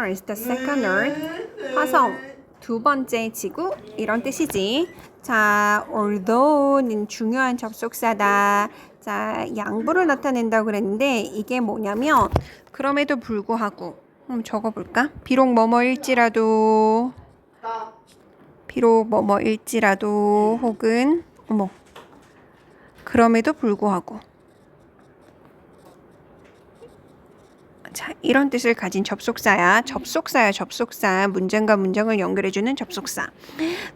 Mars, the second Earth. 화성 두 번째 지구 이런 뜻이지. 자, although는 중요한 접속사다. 자, 양보를 나타낸다고 그랬는데 이게 뭐냐면 그럼에도 불구하고 한번 적어볼까? 비록 뭐뭐일지라도 비록 뭐뭐일지라도 혹은 어머 그럼에도 불구하고 자, 이런 뜻을 가진 접속사야. 접속사야, 접속사. 문장과 문장을 연결해주는 접속사.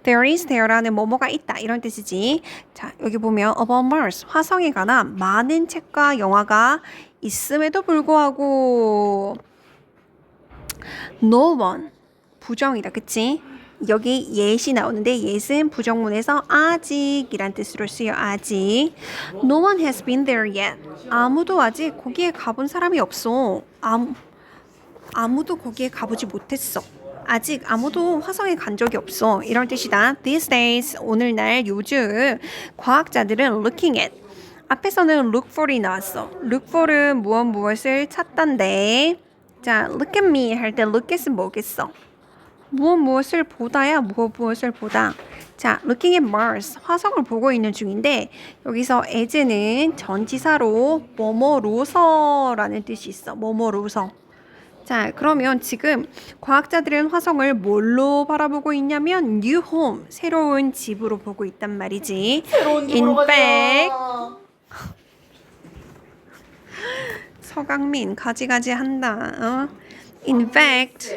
There is there라는 뭐뭐가 있다. 이런 뜻이지. 자, 여기 보면 About Mars, 화성에 관한 많은 책과 영화가 있음에도 불구하고 No one, 부정이다. 그치? 여기 yet이 나오는데 yet은 부정문에서 아직이란 뜻으로 쓰여 아직. No one has been there yet. 아무도 아직 거기에 가본 사람이 없어. 아무 아무도 거기에 가보지 못했어. 아직 아무도 화성에 간 적이 없어. 이런 뜻이다. These days, 오늘날 요즘 과학자들은 looking at 앞에서는 look for이 나왔어. look for은 무엇 무엇을 찾던데. 자, look at me 할 때 look at은 뭐겠어? 무엇 무엇을 보다야 무엇 무엇을 보다. 자, looking at Mars 화성을 보고 있는 중인데 여기서 as는 전치사로 뭐뭐로서라는 뜻이 있어. 뭐뭐로서. 자, 그러면 지금 과학자들은 화성을 뭘로 바라보고 있냐면 new home 새로운 집으로 보고 있단 말이지. 새로운 집으로 In fact, 가자. 서강민 가지가지 한다. 어? In fact,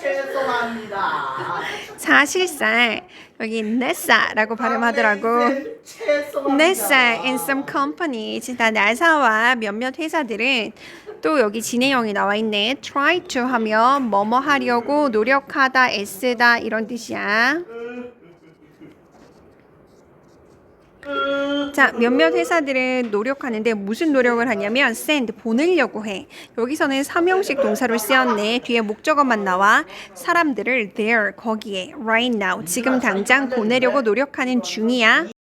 죄송합니다. 사실상 여기 NASA라고 발음하더라고. 네, 죄송합니다. NASA and some companies, 다 나사와 몇몇 회사들은 또 여기 진행형이 나와 있네. try to 하면 뭐뭐 하려고 노력하다, 애쓰다 이런 뜻이야. 자, 몇몇 회사들은 노력하는데 무슨 노력을 하냐면 send 보내려고 해. 여기서는 삼형식 동사로 쓰였네. 뒤에 목적어만 나와 사람들을 there 거기에 right now 지금 당장 보내려고 노력하는 중이야.